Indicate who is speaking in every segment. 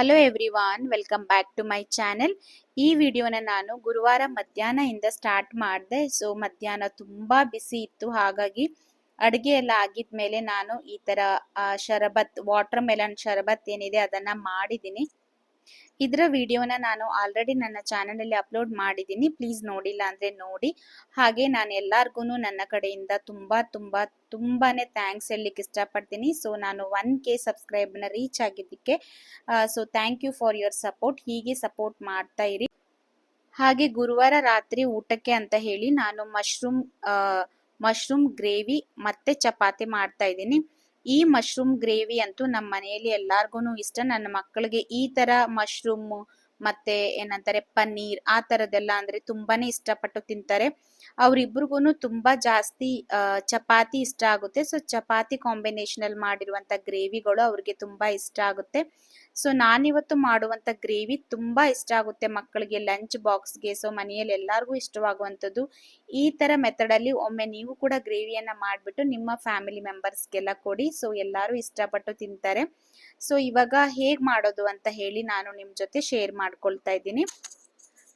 Speaker 1: Hello everyone welcome back to my channel ಈ ವಿಡಿಯೋನ ನಾನು ಗುರುವಾರ ಮಧ್ಯಾಹ್ನದಿಂದ ಸ್ಟಾರ್ಟ್ ಮಾಡಿದೆ. ಸೊ ಮಧ್ಯಾಹ್ನ ತುಂಬಾ ಬಿಸಿ ಇತ್ತು. ಹಾಗಾಗಿ ಅಡುಗೆ ಎಲ್ಲ ಆಗಿದ್ಮೇಲೆ ನಾನು ಈ ತರ ಶರಬತ್ ವಾಟರ್ ಮೆಲನ್ ಶರಬತ್ ಏನಿದೆ ಅದನ್ನ ಮಾಡಿದ್ದೀನಿ. ಇದರ ವಿಡಿಯೋನ ನಾನು ಆಲ್ರೆಡಿ ನನ್ನ ಚಾನಲಲ್ಲಿ ಅಪ್ಲೋಡ್ ಮಾಡಿದ್ದೀನಿ. ಪ್ಲೀಸ್ ನೋಡಿಲ್ಲ ಅಂದ್ರೆ ನೋಡಿ. ಹಾಗೆ ನಾನು ಎಲ್ಲರಿಗೂ ನನ್ನ ಕಡೆಯಿಂದ ತುಂಬಾ ತುಂಬಾ, ತುಂಬಾನೇ ಥ್ಯಾಂಕ್ಸ್ ಹೇಳಲಿಕ್ಕೆ ಇಷ್ಟಪಡ್ತೀನಿ. ಸೊ ನಾನು ಒನ್ ಕೆ ಸಬ್ಸ್ಕ್ರೈಬ್ನ ರೀಚ್ ಆಗಿದ್ದಕ್ಕೆ so thank you for your support ಹೀಗೆ ಸಪೋರ್ಟ್ ಮಾಡ್ತಾ ಇರಿ. ಹಾಗೆ ಗುರುವಾರ ರಾತ್ರಿ ಊಟಕ್ಕೆ ಅಂತ ಹೇಳಿ ನಾನು ಮಶ್ರೂಮ್ ಮಶ್ರೂಮ್ ಗ್ರೇವಿ ಮತ್ತೆ ಚಪಾತಿ ಮಾಡ್ತಾ ಇದ್ದೀನಿ. ಈ ಮಶ್ರೂಮ್ ಗ್ರೇವಿ ಅಂತೂ ನಮ್ಮ ಮನೆಯಲ್ಲಿ ಎಲ್ಲಾರ್ಗು ಇಷ್ಟ. ನನ್ನ ಮಕ್ಕಳಿಗೆ ಈ ತರ ಮಶ್ರೂಮ್ ಮತ್ತೆ ಏನಂತಾರೆ ಪನ್ನೀರ್ ಆ ತರದೆಲ್ಲ ಅಂದ್ರೆ ತುಂಬಾನೇ ಇಷ್ಟಪಟ್ಟು ತಿಂತಾರೆ. ಅವ್ರಿಬ್ರಿಗೂ ತುಂಬಾ ಜಾಸ್ತಿ ಚಪಾತಿ ಇಷ್ಟ ಆಗುತ್ತೆ. ಸೊ, ಚಪಾತಿ ಕಾಂಬಿನೇಷನ್ ಅಲ್ಲಿ ಮಾಡಿರುವಂತ ಗ್ರೇವಿಗಳು ಅವ್ರಿಗೆ ತುಂಬಾ ಇಷ್ಟ ಆಗುತ್ತೆ. ಸೊ ನಾನಿವತ್ತು ಮಾಡುವಂತ ಗ್ರೇವಿ ತುಂಬಾ ಇಷ್ಟ ಆಗುತ್ತೆ ಮಕ್ಕಳಿಗೆ. ಲಂಚ್ ಬಾಕ್ಸ್ಗೆ ಸೊ ಮನೆಯಲ್ಲಿ ಎಲ್ಲರಿಗೂ ಇಷ್ಟವಾಗುವಂಥದ್ದು. ಈ ತರ ಮೆಥಡ್ ಅಲ್ಲಿ ಒಮ್ಮೆ ನೀವು ಕೂಡ ಗ್ರೇವಿಯನ್ನ ಮಾಡಿಬಿಟ್ಟು ನಿಮ್ಮ ಫ್ಯಾಮಿಲಿ ಮೆಂಬರ್ಸ್ಗೆಲ್ಲ ಕೊಡಿ. ಸೊ ಎಲ್ಲರೂ ಇಷ್ಟಪಟ್ಟು ತಿಂತಾರೆ. ಸೊ ಇವಾಗ ಹೇಗ್ ಮಾಡೋದು ಅಂತ ಹೇಳಿ ನಾನು ನಿಮ್ ಜೊತೆ ಶೇರ್ ಮಾಡ್ಕೊಳ್ತಾ ಇದ್ದೀನಿ.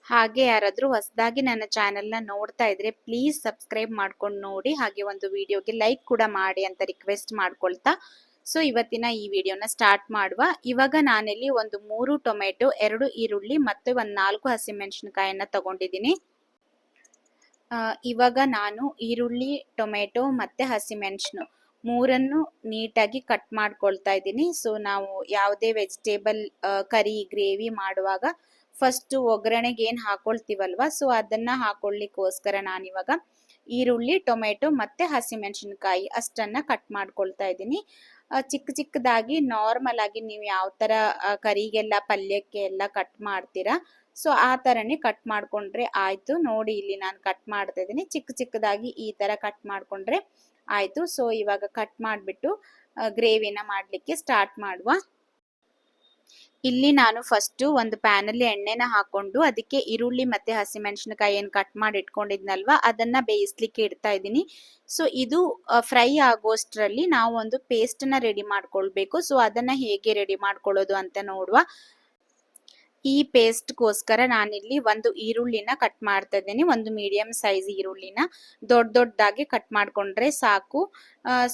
Speaker 1: ಹಾಗೆ ಯಾರಾದ್ರೂ ಹೊಸದಾಗಿ ನನ್ನ ಚಾನೆಲ್ನ ನೋಡ್ತಾ ಇದ್ರೆ ಪ್ಲೀಸ್ ಸಬ್ಸ್ಕ್ರೈಬ್ ಮಾಡ್ಕೊಂಡು ನೋಡಿ. ಹಾಗೆ ಒಂದು ವಿಡಿಯೋಗೆ ಲೈಕ್ ಕೂಡ ಮಾಡಿ ಅಂತ ರಿಕ್ವೆಸ್ಟ್ ಮಾಡ್ಕೊಳ್ತಾ. ಸೊ ಇವತ್ತಿನ ಈ ವಿಡಿಯೋನ ಸ್ಟಾರ್ಟ್ ಮಾಡುವ. ಇವಾಗ ನಾನಿಲ್ಲಿ ಒಂದು ಮೂರು ಟೊಮೆಟೊ, ಎರಡು ಈರುಳ್ಳಿ ಮತ್ತೆ ಒಂದು ನಾಲ್ಕು ಹಸಿಮೆಣಸಿನಕಾಯನ್ನ ತಗೊಂಡಿದ್ದೀನಿ. ಇವಾಗ ನಾನು ಈರುಳ್ಳಿ, ಟೊಮೆಟೊ ಮತ್ತೆ ಹಸಿಮೆಣಸು ಮೂರನ್ನು ನೀಟಾಗಿ ಕಟ್ ಮಾಡ್ಕೊಳ್ತಾ ಇದ್ದೀನಿ. ಸೊ ನಾವು ಯಾವುದೇ ವೆಜಿಟೇಬಲ್ ಕರಿ ಗ್ರೇವಿ ಮಾಡುವಾಗ ಫಸ್ಟ್ ಒಗ್ಗರಣೆಗೆ ಏನು ಹಾಕೊಳ್ತೀವಲ್ವ? ಸೊ ಅದನ್ನ ಹಾಕೊಳ್ಳಿಕ್ಕೋಸ್ಕರ ನಾನಿವಾಗ ಈರುಳ್ಳಿ, ಟೊಮೆಟೊ ಮತ್ತೆ ಹಸಿಮೆಣಸಿನಕಾಯಿ ಅಷ್ಟನ್ನ ಕಟ್ ಮಾಡ್ಕೊಳ್ತಾ ಇದ್ದೀನಿ. ಚಿಕ್ಕ ಚಿಕ್ಕದಾಗಿ ನಾರ್ಮಲ್ ಆಗಿ ನೀವು ಯಾವ ಥರ ಕರಿಗೆಲ್ಲ, ಪಲ್ಯಕ್ಕೆ ಎಲ್ಲ ಕಟ್ ಮಾಡ್ತೀರಾ? ಸೊ ಆ ಥರನೇ ಕಟ್ ಮಾಡ್ಕೊಂಡ್ರೆ ಆಯಿತು. ನೋಡಿ, ಇಲ್ಲಿ ನಾನು ಕಟ್ ಮಾಡ್ತಾ ಇದ್ದೀನಿ. ಚಿಕ್ಕ ಚಿಕ್ಕದಾಗಿ ಈ ಥರ ಕಟ್ ಮಾಡಿಕೊಂಡ್ರೆ ಆಯಿತು. ಸೊ ಇವಾಗ ಕಟ್ ಮಾಡಿಬಿಟ್ಟು ಗ್ರೇವಿನ ಮಾಡಲಿಕ್ಕೆ ಸ್ಟಾರ್ಟ್ ಮಾಡುವ. ಇಲ್ಲಿ ನಾನು ಫಸ್ಟ್ ಒಂದು ಪ್ಯಾನ್ ಅಲ್ಲಿ ಎಣ್ಣೆನ ಹಾಕೊಂಡು ಅದಕ್ಕೆ ಈರುಳ್ಳಿ ಮತ್ತೆ ಹಸಿಮೆಣಸಿನಕಾಯಿ ಏನ್ ಕಟ್ ಮಾಡಿ ಇಟ್ಕೊಂಡಿದ್ನಲ್ವಾ? ಅದನ್ನ ಬೇಯಿಸ್ಲಿಕ್ಕೆ ಇಡ್ತಾ ಇದ್ದೀನಿ. ಸೊ ಇದು ಫ್ರೈ ಆಗೋಷ್ಟರಲ್ಲಿ ನಾವು ಒಂದು ಪೇಸ್ಟ್ನ ರೆಡಿ ಮಾಡ್ಕೊಳ್ಬೇಕು. ಸೊ ಅದನ್ನ ಹೇಗೆ ರೆಡಿ ಮಾಡ್ಕೊಳ್ಳೋದು ಅಂತ ನೋಡುವ. ಈ ಪೇಸ್ಟ್ಗೋಸ್ಕರ ನಾನಿಲ್ಲಿ ಒಂದು ಈರುಳ್ಳಿನ ಕಟ್ ಮಾಡ್ತಾ ಇದ್ದೀನಿ. ಒಂದು ಮೀಡಿಯಂ ಸೈಜ್ ಈರುಳ್ಳಿನ ದೊಡ್ಡ ದೊಡ್ಡದಾಗಿ ಕಟ್ ಮಾಡ್ಕೊಂಡ್ರೆ ಸಾಕು.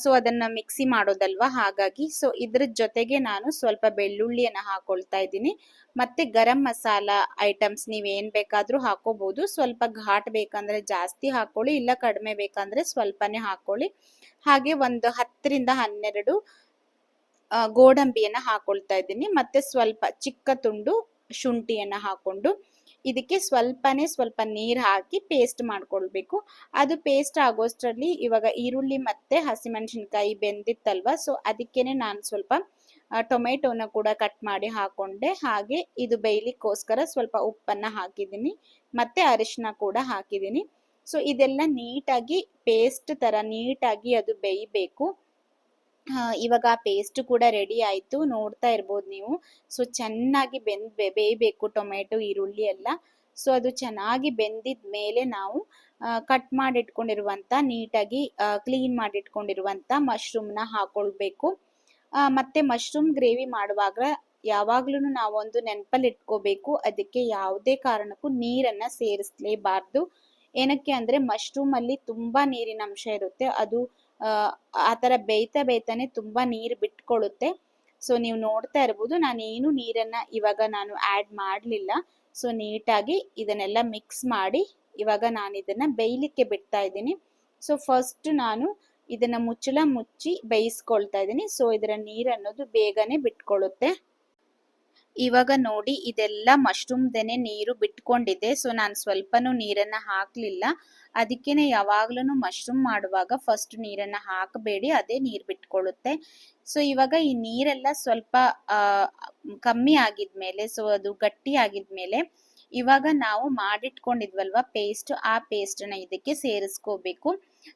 Speaker 1: ಸೊ ಅದನ್ನ ಮಿಕ್ಸಿ ಮಾಡೋದಲ್ವಾ? ಹಾಗಾಗಿ ಸೊ ಇದ್ರ ಜೊತೆಗೆ ನಾನು ಸ್ವಲ್ಪ ಬೆಳ್ಳುಳ್ಳಿಯನ್ನ ಹಾಕೊಳ್ತಾ ಇದ್ದೀನಿ. ಮತ್ತೆ ಗರಂ ಮಸಾಲ ಐಟಮ್ಸ್ ನೀವ್ ಏನ್ ಬೇಕಾದ್ರೂ ಹಾಕೋಬಹುದು ಸ್ವಲ್ಪ ಘಾಟ್ ಬೇಕಂದ್ರೆ ಜಾಸ್ತಿ ಹಾಕೊಳ್ಳಿ, ಇಲ್ಲ ಕಡಿಮೆ ಬೇಕಂದ್ರೆ ಸ್ವಲ್ಪನೇ ಹಾಕೊಳ್ಳಿ. ಹಾಗೆ ಒಂದು ಹತ್ತರಿಂದ ಹನ್ನೆರಡು ಗೋಡಂಬಿಯನ್ನ ಹಾಕೊಳ್ತಾ ಇದ್ದೀನಿ. ಮತ್ತೆ ಸ್ವಲ್ಪ ಚಿಕ್ಕ ತುಂಡು ಶುಂಠಿಯನ್ನ ಹಾಕೊಂಡು ಇದಕ್ಕೆ ಸ್ವಲ್ಪನೇ ಸ್ವಲ್ಪ ನೀರು ಹಾಕಿ ಪೇಸ್ಟ್ ಮಾಡ್ಕೊಳ್ಬೇಕು. ಅದು ಪೇಸ್ಟ್ ಆಗೋಷ್ಟರಲ್ಲಿ ಇವಾಗ ಈರುಳ್ಳಿ ಮತ್ತೆ ಹಸಿಮೆಣಸಿನ್ಕಾಯಿ ಬೆಂದಿತ್ತಲ್ವ ಸೊ ಅದಕ್ಕೇನೆ ನಾನು ಸ್ವಲ್ಪ ಟೊಮೆಟೊನ ಕೂಡ ಕಟ್ ಮಾಡಿ ಹಾಕೊಂಡೆ. ಹಾಗೆ ಇದು ಬೇಯಲಿಕ್ಕೋಸ್ಕರ ಸ್ವಲ್ಪ ಉಪ್ಪನ್ನ ಹಾಕಿದ್ದೀನಿ, ಮತ್ತೆ ಅರಿಶಿನ ಕೂಡ ಹಾಕಿದ್ದೀನಿ. ಸೊ ಇದೆಲ್ಲ ನೀಟಾಗಿ ಪೇಸ್ಟ್ ತರ ನೀಟಾಗಿ ಅದು ಬೇಯಬೇಕು. ಇವಾಗ ಪೇಸ್ಟ್ ಕೂಡ ರೆಡಿ ಆಯ್ತು. ನೋಡ್ತಾ ಇರ್ಬೋದು ನೀವು. ಸೊ ಚೆನ್ನಾಗಿ ಬೆಂದ್ ಬೇಯಬೇಕು ಟೊಮೆಟೊ ಈರುಳ್ಳಿ ಎಲ್ಲ. ಸೊ ಅದು ಚೆನ್ನಾಗಿ ಬೆಂದಿದ ಮೇಲೆ ನಾವು ಕಟ್ ಮಾಡಿಟ್ಕೊಂಡಿರುವಂಥ ನೀಟಾಗಿ ಕ್ಲೀನ್ ಮಾಡಿ ಇಟ್ಕೊಂಡಿರುವಂತ ಮಶ್ರೂಮ್ನ ಹಾಕೊಳ್ಬೇಕು. ಮತ್ತು ಮಶ್ರೂಮ್ ಗ್ರೇವಿ ಮಾಡುವಾಗ ಯಾವಾಗ್ಲೂ ನಾವೊಂದು ನೆನಪಲ್ಲಿ ಇಟ್ಕೋಬೇಕು ಅದಕ್ಕೆ ಯಾವುದೇ ಕಾರಣಕ್ಕೂ ನೀರನ್ನ ಸೇರಿಸಲೇಬಾರ್ದು. ಏನಕ್ಕೆ ಅಂದ್ರೆ ಮಶ್ರೂಮಲ್ಲಿ ತುಂಬಾ ನೀರಿನ ಅಂಶ ಇರುತ್ತೆ. ಅದು ಆ, ಥರ ಬೇಯ್ತಾ ಬೇಯ್ತಾನೆ ತುಂಬಾ ನೀರು ಬಿಟ್ಕೊಳ್ಳುತ್ತೆ. ಸೊ ನೀವು ನೋಡ್ತಾ ಇರ್ಬೋದು ನಾನು ಏನು ನೀರನ್ನ ಇವಾಗ ನಾನು ಆಡ್ ಮಾಡಲಿಲ್ಲ. ಸೊ ನೀಟಾಗಿ ಇದನ್ನೆಲ್ಲ ಮಿಕ್ಸ್ ಮಾಡಿ ಇವಾಗ ನಾನು ಇದನ್ನ ಬೇಯಲಿಕ್ಕೆ ಬಿಡ್ತಾ ಇದ್ದೀನಿ. ಸೊ ಫಸ್ಟ್ ನಾನು ಇದನ್ನ ಮುಚ್ಚಳ ಮುಚ್ಚಿ ಬೇಯಿಸ್ಕೊಳ್ತಾ ಇದ್ದೀನಿ. ಸೊ ಇದರ ನೀರು ಅನ್ನೋದು ಬೇಗನೆ ಬಿಟ್ಕೊಳ್ಳುತ್ತೆ. ಇವಾಗ ನೋಡಿ, ಇದೆಲ್ಲ ಮಶ್ರೂಮ್ದೇನೆ ನೀರು ಬಿಟ್ಕೊಂಡಿದೆ. ಸೊ ನಾನು ಸ್ವಲ್ಪನೂ ನೀರನ್ನ ಹಾಕಲಿಲ್ಲ. ಅದಕ್ಕೇನೆ ಯಾವಾಗ್ಲೂ ಮಶ್ರೂಮ್ ಮಾಡುವಾಗ ಫಸ್ಟ್ ನೀರನ್ನ ಹಾಕಬೇಡಿ, ಅದೇ ನೀರು ಬಿಟ್ಕೊಳ್ಳುತ್ತೆ. ಸೊ ಇವಾಗ ಈ ನೀರೆಲ್ಲ ಸ್ವಲ್ಪ ಕಮ್ಮಿ ಆಗಿದ್ಮೇಲೆ ಸೊ ಅದು ಗಟ್ಟಿ ಆಗಿದ್ಮೇಲೆ ಇವಾಗ ನಾವು ಮಾಡಿಟ್ಕೊಂಡಿದ್ವಲ್ವಾ ಪೇಸ್ಟ್ ಆ ಪೇಸ್ಟನ್ನ ಇದಕ್ಕೆ ಸೇರಿಸ್ಕೋಬೇಕು.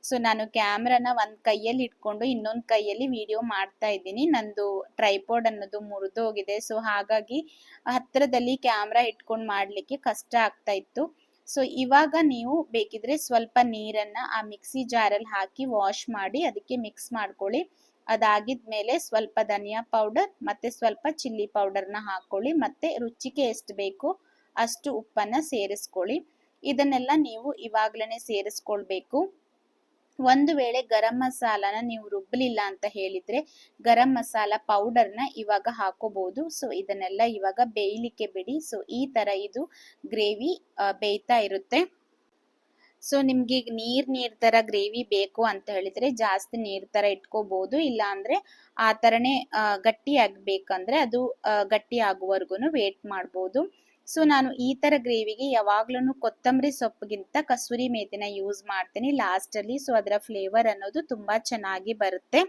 Speaker 1: ಸೊ ನಾನು ಕ್ಯಾಮ್ರಾನ ಒಂದ್ ಕೈಯಲ್ಲಿ ಇಟ್ಕೊಂಡು ಇನ್ನೊಂದ್ ಕೈಯಲ್ಲಿ ವಿಡಿಯೋ ಮಾಡ್ತಾ ಇದ್ದೀನಿ. ನಂದು ಟ್ರೈಪೋಡ್ ಅನ್ನೋದು ಮುರಿದೋಗಿದೆ ಸೊ ಹಾಗಾಗಿ ಹತ್ರದಲ್ಲಿ ಕ್ಯಾಮ್ರಾ ಇಟ್ಕೊಂಡು ಮಾಡ್ಲಿಕ್ಕೆ ಕಷ್ಟ ಆಗ್ತಾ ಇತ್ತು. ಸೊ ಇವಾಗ ನೀವು ಬೇಕಿದ್ರೆ ಸ್ವಲ್ಪ ನೀರನ್ನ ಆ ಮಿಕ್ಸಿ ಜಾರಲ್ಲಿ ಹಾಕಿ ವಾಶ್ ಮಾಡಿ ಅದಕ್ಕೆ ಮಿಕ್ಸ್ ಮಾಡ್ಕೊಳ್ಳಿ. ಅದಾಗಿದ್ಮೇಲೆ ಸ್ವಲ್ಪ ಧನಿಯಾ ಪೌಡರ್ ಮತ್ತೆ ಸ್ವಲ್ಪ ಚಿಲ್ಲಿ ಪೌಡರ್ನ ಹಾಕೊಳ್ಳಿ. ಮತ್ತೆ ರುಚಿಗೆ ಎಷ್ಟು ಬೇಕು ಅಷ್ಟು ಉಪ್ಪನ್ನ ಸೇರಿಸ್ಕೊಳ್ಳಿ. ಇದನ್ನೆಲ್ಲ ನೀವು ಇವಾಗ್ಲೇನೆ ಸೇರಿಸ್ಕೊಳ್ಬೇಕು. ಒಂದು ವೇಳೆ ಗರಂ ಮಸಾಲಾನ ನೀವು ರುಬ್ಬಲಿಲ್ಲ ಅಂತ ಹೇಳಿದ್ರೆ ಗರಂ ಮಸಾಲ ಪೌಡರ್ನ ಇವಾಗ ಹಾಕೋಬಹುದು ಸೊ ಇದನ್ನೆಲ್ಲ ಇವಾಗ ಬೇಯಲಿಕ್ಕೆ ಬಿಡಿ. ಸೊ ಈ ತರ ಇದು ಗ್ರೇವಿ ಬೇಯ್ತಾ ಇರುತ್ತೆ. ಸೊ ನಿಮ್ಗೆ ಈಗ ನೀರ್ ನೀರ್ ತರ ಗ್ರೇವಿ ಬೇಕು ಅಂತ ಹೇಳಿದ್ರೆ ಜಾಸ್ತಿ ನೀರ್ ತರ ಇಟ್ಕೋಬಹುದು ಇಲ್ಲ ಅಂದ್ರೆ ಆ ತರನೇ ಗಟ್ಟಿ ಆಗ್ಬೇಕಂದ್ರೆ ಅದು ಗಟ್ಟಿ ಆಗುವವರೆಗೂ ವೇಟ್ ಮಾಡ್ಬೋದು. ಸೊ ನಾನು ಈ ತರ ಗ್ರೇವಿಗೆ ಯಾವಾಗ್ಲೂ ಕೊತ್ತಂಬರಿ ಸೊಪ್ಪಿಗಿಂತ ಕಸೂರಿ ಮೇತಿನ ಯೂಸ್ ಮಾಡ್ತೀನಿ ಲಾಸ್ಟ್ ಅಲ್ಲಿ ಸೊ ಅದರ ಫ್ಲೇವರ್ ಅನ್ನೋದು ತುಂಬಾ ಚೆನ್ನಾಗಿ ಬರುತ್ತೆ.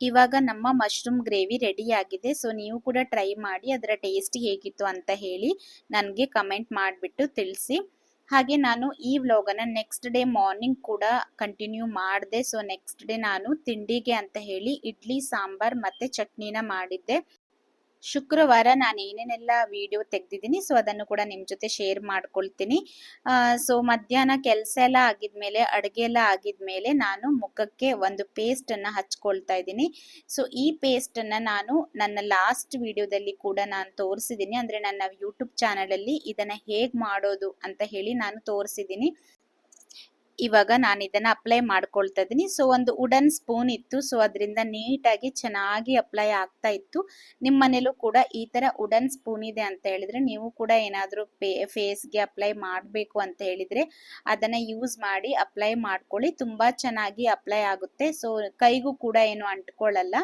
Speaker 1: ಇವಾಗ ನಮ್ಮ ಮಶ್ರೂಮ್ ಗ್ರೇವಿ ರೆಡಿ ಆಗಿದೆ. ಸೊ ನೀವು ಕೂಡ ಟ್ರೈ ಮಾಡಿ ಅದರ ಟೇಸ್ಟ್ ಹೇಗಿತ್ತು ಅಂತ ಹೇಳಿ ನನಗೆ ಕಮೆಂಟ್ ಮಾಡಿಬಿಟ್ಟು ತಿಳಿಸಿ. ಹಾಗೆ ನಾನು ಈ ವ್ಲಾಗನ್ನು ನೆಕ್ಸ್ಟ್ ಡೇ ಮಾರ್ನಿಂಗ್ ಕೂಡ ಕಂಟಿನ್ಯೂ ಮಾಡಿದೆ. ಸೊ ನೆಕ್ಸ್ಟ್ ಡೇ ನಾನು ತಿಂಡಿಗೆ ಅಂತ ಹೇಳಿ ಇಡ್ಲಿ, ಸಾಂಬಾರ್ ಮತ್ತು ಚಟ್ನಿನ ಮಾಡಿದ್ದೆ. ಶುಕ್ರವಾರ ನಾನು ಏನೇನೆಲ್ಲ ವಿಡಿಯೋ ತೆಗ್ದಿದ್ದೀನಿ ಸೊ ಅದನ್ನು ಕೂಡ ನಿಮ್ಮ ಜೊತೆ ಶೇರ್ ಮಾಡ್ಕೊಳ್ತೀನಿ. ಸೊ ಮಧ್ಯಾಹ್ನ ಕೆಲಸ ಎಲ್ಲ ಆಗಿದ್ಮೇಲೆ, ಅಡುಗೆ ಎಲ್ಲ ಆಗಿದ್ಮೇಲೆ ನಾನು ಮುಖಕ್ಕೆ ಒಂದು ಪೇಸ್ಟನ್ನು ಹಚ್ಕೊಳ್ತಾ ಇದ್ದೀನಿ. ಸೊ ಈ ಪೇಸ್ಟನ್ನು ನಾನು ನನ್ನ ಲಾಸ್ಟ್ ವಿಡಿಯೋದಲ್ಲಿ ಕೂಡ ನಾನು ತೋರಿಸಿದ್ದೀನಿ. ಅಂದರೆ ನನ್ನ ಯೂಟ್ಯೂಬ್ ಚಾನಲಲ್ಲಿ ಇದನ್ನು ಹೇಗೆ ಮಾಡೋದು ಅಂತ ಹೇಳಿ ನಾನು ತೋರಿಸಿದ್ದೀನಿ. ಇವಾಗ ನಾನು ಇದನ್ನ ಅಪ್ಲೈ ಮಾಡ್ಕೊಳ್ತಾ ಇದ್ದೀನಿ. ಸೊ ಒಂದು ವುಡನ್ ಸ್ಪೂನ್ ಇತ್ತು. ಸೊ ಅದರಿಂದ ನೀಟಾಗಿ ಚೆನ್ನಾಗಿ ಅಪ್ಲೈ ಆಗ್ತಾ ಇತ್ತು. ನಿಮ್ಮ ಮನೇಲೂ ಕೂಡ ಈ ತರ ವುಡನ್ ಸ್ಪೂನ್ ಇದೆ ಅಂತ ಹೇಳಿದ್ರೆ ನೀವು ಕೂಡ ಏನಾದರೂ ಫೇಸ್ಗೆ ಅಪ್ಲೈ ಮಾಡಬೇಕು ಅಂತ ಹೇಳಿದ್ರೆ ಅದನ್ನ ಯೂಸ್ ಮಾಡಿ ಅಪ್ಲೈ ಮಾಡ್ಕೊಳ್ಳಿ. ತುಂಬಾ ಚೆನ್ನಾಗಿ ಅಪ್ಲೈ ಆಗುತ್ತೆ. ಸೊ ಕೈಗೂ ಕೂಡ ಏನು ಅಂಟ್ಕೊಳ್ಳಲ್ಲ.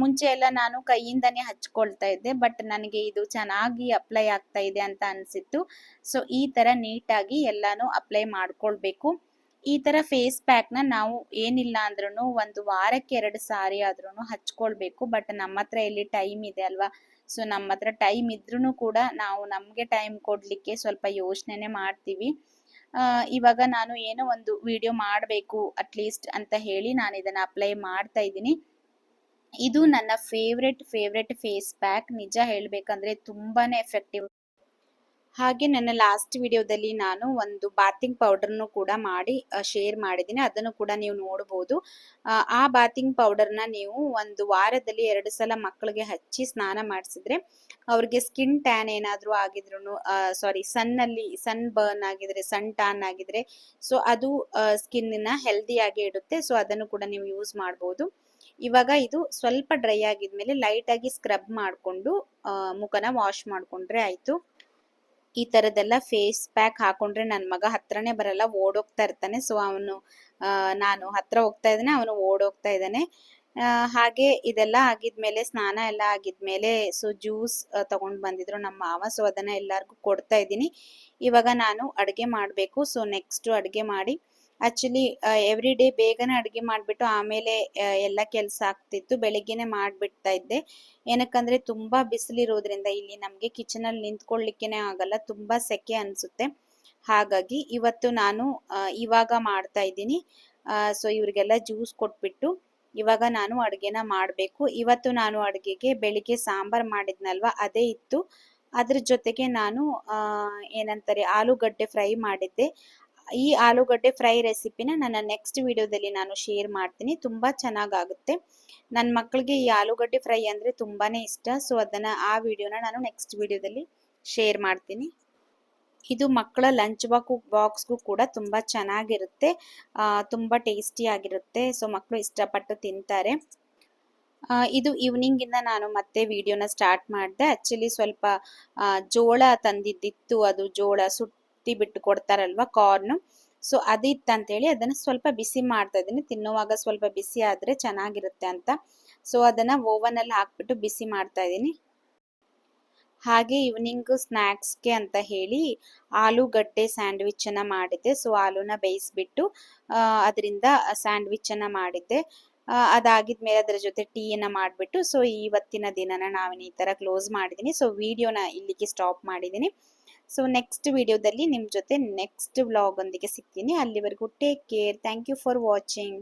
Speaker 1: ಮುಂಚೆ ಎಲ್ಲ ನಾನು ಕೈಯಿಂದನೇ ಹಚ್ಕೊಳ್ತಾ ಇದ್ದೆ ಬಟ್ ನನಗೆ ಇದು ಚೆನ್ನಾಗಿ ಅಪ್ಲೈ ಆಗ್ತಾ ಇದೆ ಅಂತ ಅನಿಸಿತ್ತು. ಸೊ ಈ ತರ ನೀಟಾಗಿ ಎಲ್ಲಾನು ಅಪ್ಲೈ ಮಾಡ್ಕೊಳ್ಬೇಕು. ಈ ತರ ಫೇಸ್ ಪ್ಯಾಕ್ನ ನಾವು ಏನಿಲ್ಲ ಅಂದ್ರೂ ಒಂದು ವಾರಕ್ಕೆ ಎರಡು ಸಾರಿ ಆದ್ರೂ ಹಚ್ಕೊಳ್ಬೇಕು ಬಟ್ ನಮ್ಮ ಹತ್ರ ಇಲ್ಲಿ ಟೈಮ್ ಇದೆ ಅಲ್ವಾ? ಸೊ ನಮ್ಮ ಹತ್ರ ಟೈಮ್ ಇದ್ರೂ ಕೂಡ ನಾವು ನಮಗೆ ಟೈಮ್ ಕೊಡ್ಲಿಕ್ಕೆ ಸ್ವಲ್ಪ ಯೋಚನೆ ಮಾಡ್ತೀವಿ. ಇವಾಗ ನಾನು ಏನೋ ಒಂದು ವಿಡಿಯೋ ಮಾಡಬೇಕು ಅಟ್ಲೀಸ್ಟ್ ಅಂತ ಹೇಳಿ ನಾನು ಇದನ್ನ ಅಪ್ಲೈ ಮಾಡ್ತಾ ಇದ್ದೀನಿ. ಇದು ನನ್ನ ಫೇವ್ರೆಟ್ ಫೇವ್ರೆಟ್ ಫೇಸ್ ಪ್ಯಾಕ್ ನಿಜ ಹೇಳಬೇಕಂದ್ರೆ ತುಂಬಾನೇ ಎಫೆಕ್ಟಿವ್ ಹಾಗೆ ನನ್ನ ಲಾಸ್ಟ್ ವಿಡಿಯೋದಲ್ಲಿ ನಾನು ಒಂದು ಬಾತಿಂಗ್ ಪೌಡರ್ನು ಕೂಡ ಮಾಡಿ ಶೇರ್ ಮಾಡಿದ್ದೀನಿ. ಅದನ್ನು ಕೂಡ ನೀವು ನೋಡ್ಬೋದು. ಆ ಬಾತಿಂಗ್ ಪೌಡರ್ನ ನೀವು ಒಂದು ವಾರದಲ್ಲಿ ಎರಡು ಸಲ ಮಕ್ಕಳಿಗೆ ಹಚ್ಚಿ ಸ್ನಾನ ಮಾಡಿಸಿದ್ರೆ ಅವ್ರಿಗೆ ಸ್ಕಿನ್ ಟ್ಯಾನ್ ಏನಾದರೂ ಆಗಿದ್ರು ಸಾರಿ ಸನ್ನಲ್ಲಿ ಸನ್ ಬರ್ನ್ ಆಗಿದ್ರೆ ಸನ್ ಟ್ಯಾನ್ ಆಗಿದ್ರೆ ಸೊ ಅದು ಸ್ಕಿನ್ನ ಹೆಲ್ದಿಯಾಗಿ ಇಡುತ್ತೆ. ಸೊ ಅದನ್ನು ಕೂಡ ನೀವು ಯೂಸ್ ಮಾಡ್ಬೋದು. ಇವಾಗ ಇದು ಸ್ವಲ್ಪ ಡ್ರೈ ಆಗಿದ್ಮೇಲೆ ಲೈಟ್ ಆಗಿ ಸ್ಕ್ರಬ್ ಮಾಡಿಕೊಂಡು ಮುಖನ ವಾಶ್ ಮಾಡಿಕೊಂಡ್ರೆ ಆಯ್ತು. ಈ ಥರದ್ದೆಲ್ಲ ಫೇಸ್ ಪ್ಯಾಕ್ ಹಾಕೊಂಡ್ರೆ ನನ್ನ ಮಗ ಹತ್ರನೇ ಬರಲ್ಲ, ಓಡೋಗ್ತಾ ಇರ್ತಾನೆ. ಸೊ ಅವನು ನಾನು ಹತ್ರ ಹೋಗ್ತಾ ಇದ್ದಾನೆ, ಅವನು ಓಡೋಗ್ತಾ ಇದ್ದಾನೆ. ಹಾಗೆ ಇದೆಲ್ಲ ಆಗಿದ್ಮೇಲೆ, ಸ್ನಾನ ಎಲ್ಲ ಆಗಿದ್ಮೇಲೆ ಸೊ ಜ್ಯೂಸ್ ತಗೊಂಡ್ ಬಂದಿದ್ರು ನಮ್ಮ ಮಾವ. ಸೊ ಅದನ್ನ ಎಲ್ಲರಿಗೂ ಕೊಡ್ತಾ ಇದ್ದೀನಿ. ಇವಾಗ ನಾನು ಅಡುಗೆ ಮಾಡಬೇಕು. ಸೊ ನೆಕ್ಸ್ಟ್ ಅಡುಗೆ ಮಾಡಿ ಆಕ್ಚುಲಿ ಎವ್ರಿ ಡೇ ಬೇಗನೆ ಅಡುಗೆ ಮಾಡಿಬಿಟ್ಟು ಆಮೇಲೆ ಎಲ್ಲ ಕೆಲಸ ಆಗ್ತಿತ್ತು. ಬೆಳಿಗ್ಗೆನೆ ಮಾಡಿಬಿಡ್ತಾ ಇದ್ದೆ. ಏನಕ್ಕಂದ್ರೆ ತುಂಬಾ ಬಿಸಿಲಿರೋದ್ರಿಂದ ಇಲ್ಲಿ ನಮಗೆ ಕಿಚನಲ್ಲಿ ನಿಂತ್ಕೊಳ್ಳಿಕ್ಕೇನೆ ಆಗಲ್ಲ. ತುಂಬಾ ಸೆಕೆ ಅನಿಸುತ್ತೆ. ಹಾಗಾಗಿ ಇವತ್ತು ನಾನು ಇವಾಗ ಮಾಡ್ತಾ ಇದ್ದೀನಿ. ಸೊ ಇವರಿಗೆಲ್ಲ ಜ್ಯೂಸ್ ಕೊಟ್ಬಿಟ್ಟು ಇವಾಗ ನಾನು ಅಡುಗೆನ ಮಾಡಬೇಕು. ಇವತ್ತು ನಾನು ಅಡುಗೆಗೆ ಬೆಳಿಗ್ಗೆ ಸಾಂಬಾರ್ ಮಾಡಿದ್ನಲ್ವ, ಅದೇ ಇತ್ತು. ಅದ್ರ ಜೊತೆಗೆ ನಾನು ಏನಂತಾರೆ, ಆಲೂಗಡ್ಡೆ ಫ್ರೈ ಮಾಡಿದ್ದೆ. ಈ ಆಲೂಗಡ್ಡೆ ಫ್ರೈ ರೆಸಿಪಿನ ನನ್ನ ನೆಕ್ಸ್ಟ್ ವಿಡಿಯೋದಲ್ಲಿ ನಾನು ಶೇರ್ ಮಾಡ್ತೀನಿ. ತುಂಬ ಚೆನ್ನಾಗಾಗುತ್ತೆ. ನನ್ನ ಮಕ್ಕಳಿಗೆ ಈ ಆಲೂಗಡ್ಡೆ ಫ್ರೈ ಅಂದರೆ ತುಂಬಾ ಇಷ್ಟ. ಸೊ ಅದನ್ನು ಆ ವಿಡಿಯೋನ ನಾನು ನೆಕ್ಸ್ಟ್ ವಿಡಿಯೋದಲ್ಲಿ ಶೇರ್ ಮಾಡ್ತೀನಿ. ಇದು ಮಕ್ಕಳ ಲಂಚ್ ಬಾಕು ಬಾಕ್ಸ್ಗೂ ಕೂಡ ತುಂಬ ಚೆನ್ನಾಗಿರುತ್ತೆ. ತುಂಬ ಟೇಸ್ಟಿಯಾಗಿರುತ್ತೆ ಸೊ ಮಕ್ಕಳು ಇಷ್ಟಪಟ್ಟು ತಿಂತಾರೆ. ಇದು ಈವ್ನಿಂಗಿಂದ ನಾನು ಮತ್ತೆ ವಿಡಿಯೋನ ಸ್ಟಾರ್ಟ್ ಮಾಡಿದೆ. ಆ್ಯಕ್ಚುಲಿ ಸ್ವಲ್ಪ ಜೋಳ ತಂದಿದ್ದಿತ್ತು. ಅದು ಜೋಳ ಸುಟ್ಟು ಬಿಟ್ಟು ಕೊಡ್ತಾರಲ್ವ ಕಾರ್ನ್ ಸೊ ಹೇಳಿ ಅದನ್ನ ಸ್ವಲ್ಪ ಬಿಸಿ ಮಾಡ್ತಾ ಇದ್ದೀನಿ. ತಿನ್ನುವಾಗ ಸ್ವಲ್ಪ ಬಿಸಿ ಆದ್ರೆ ಚೆನ್ನಾಗಿರುತ್ತೆ ಅಂತ. ಸೊ ಅದನ್ನ ಓವನ್ ಅಲ್ಲಿ ಹಾಕ್ಬಿಟ್ಟು ಬಿಸಿ ಮಾಡ್ತಾ ಇದ್ದೀನಿ. ಹಾಗೆ ಈವ್ನಿಂಗ್ ಸ್ನ್ಯಾಕ್ಸ್ಗೆ ಅಂತ ಹೇಳಿ ಆಲೂಗಡ್ಡೆ ಸ್ಯಾಂಡ್ವಿಚ್ ಅನ್ನ ಮಾಡಿದ್ದೆ. ಸೊ ಆಲೂನ ಬೇಯಿಸ್ಬಿಟ್ಟು ಅದರಿಂದ ಸ್ಯಾಂಡ್ವಿಚ್ ಅನ್ನ ಮಾಡಿದ್ದೆ. ಅದಾಗಿದ್ಮೇಲೆ ಅದರ ಜೊತೆ ಟೀಯನ್ನ ಮಾಡಿಬಿಟ್ಟು ಸೊ ಇವತ್ತಿನ ದಿನನ ನಾವಿನ ಈ ತರ ಕ್ಲೋಸ್ ಮಾಡಿದ್ದೀನಿ. ಸೊ ವಿಡಿಯೋನ ಇಲ್ಲಿಗೆ ಸ್ಟಾಪ್ ಮಾಡಿದ್ದೀನಿ. ಸೊ ನೆಕ್ಸ್ಟ್ ವಿಡಿಯೋದಲ್ಲಿ ನಿಮ್ಮ ಜೊತೆ ನೆಕ್ಸ್ಟ್ ವ್ಲಾಗ್ ಒಂದಿಗೆ ಸಿಗ್ತೀನಿ ಅಲ್ಲಿವರೆಗೂ take care thank you for watching